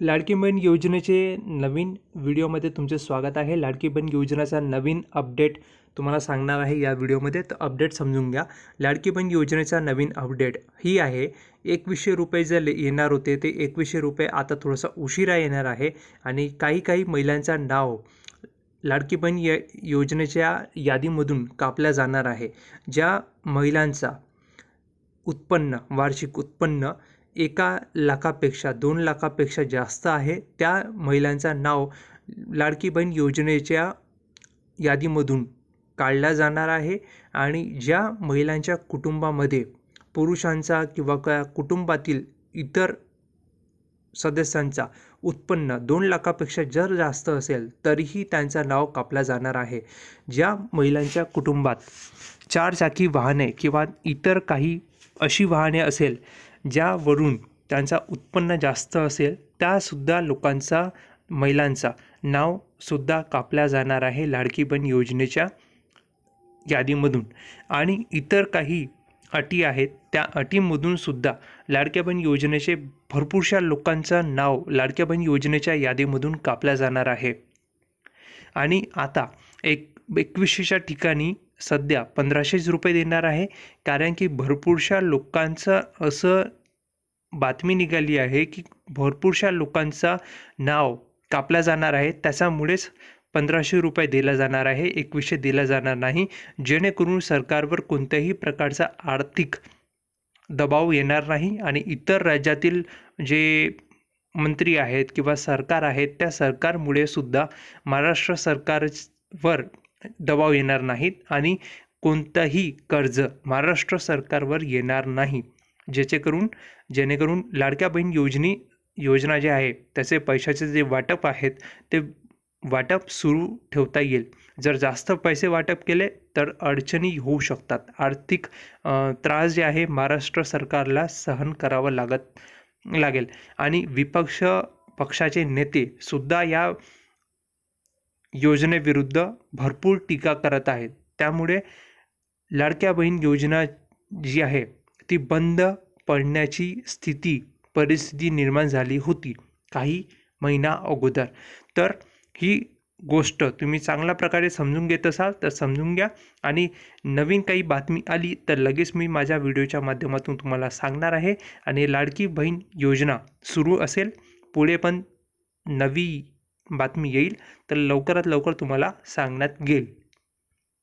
लाडकी बहीण योजनेचे नवीन व्हिडिओमध्ये तुमचे स्वागत आहे. लाडकी बहीण योजनेचा नवीन अपडेट तुम्हाला सांगणार आहे या व्हिडिओमध्ये. तर अपडेट समजून घ्या. लाडकी बहीण योजनेचा नवीन अपडेट ही आहे. एकवीसशे रुपये जे ले- येणार होते ते एकवीसशे रुपये आता थोडंसं उशिरा येणार आहे. आणि काही काही महिलांचा नाव लाडकी बहीण या योजनेच्या यादीमधून कापल्या जाणार आहे. ज्या महिलांचा उत्पन्न वार्षिक उत्पन्न एका लाखापेक्षा दोन लाखापेक्षा जास्त आहे. त्या महिलांचं नाव लाडकी बहीण योजनेच्या यादीमधून काढल्या जाणार आहे आणि ज्या महिलांच्या कुटुंबामध्ये पुरुषांचा किंवा का कुटुंबातील इतर सदस्यांचा उत्पन्न दोन लाखापेक्षा जर जास्त असेल तरीही त्यांचं नाव कापला जाणार आहे. ज्या महिलांच्या कुटुंबात चार चाकी वाहने किंवा इतर काही अशी वाहने असेल ज्यावरून त्यांचा उत्पन्न जास्त असेल त्यासुद्धा लोकांचा महिलांचा नावसुद्धा कापल्या जाणार आहे लाडकी बहीण योजनेच्या यादीमधून. आणि इतर काही अटी आहेत त्या अटीमधूनसुद्धा लाडक्या बहीण योजनेचे भरपूरशा लोकांचं नाव लाडक्या बहीण योजनेच्या यादीमधून कापल्या जाणार आहे. आणि आता एक एकवीसशेच्या ठिकाणी सध्या पंधराशेच रुपये देणार आहे. कारण की भरपूरशा लोकांचं असं बातमी निघाली आहे की भरपूरशा लोकांचा नाव कापला जाणार आहे. त्याच्यामुळेच पंधराशे रुपये दिला जाणार आहे. एकवीसशे दिला जाणार नाही. जेणेकरून सरकारवर कोणत्याही प्रकारचा आर्थिक दबाव येणार नाही आणि इतर राज्यातील जे मंत्री आहेत किंवा सरकार आहेत त्या सरकारमुळे सुद्धा महाराष्ट्र सरकारवर दबाव येणार नाहीत आणि कोणतंही कर्ज महाराष्ट्र सरकारवर येणार नाही. ज्याचे करून जेणेकरून लाडक्या बहीण योजने योजना जे आहे त्याचे पैशाचे जे वाटप आहेत ते वाटप सुरू ठेवता येईल. जर जास्त पैसे वाटप केले तर अडचणी होऊ शकतात. आर्थिक त्रास जे आहे महाराष्ट्र सरकारला सहन करावं लागत लागेल. आणि विपक्ष पक्षाचे नेते सुद्धा या योजनेविरुद्ध भरपूर टीका करत आहेत. त्यामुळे लाडक्या बहीण योजना जी आहे ती बंद पडण्याची स्थिती परिस्थिती निर्माण झाली होती काही महिना अगोदर. तर ही गोष्ट तुम्ही चांगल्या प्रकारे समजून घेत असाल तर समजून घ्या. आणि नवीन काही बातमी आली तर लगेच मी माझ्या व्हिडिओच्या माध्यमातून तुम्हाला सांगणार आहे. आणि लाडकी बहीण योजना सुरू असेल पुढे पण नवी बातमी येईल तर लवकरात लवकर तुम्हाला सांगण्यात येईल.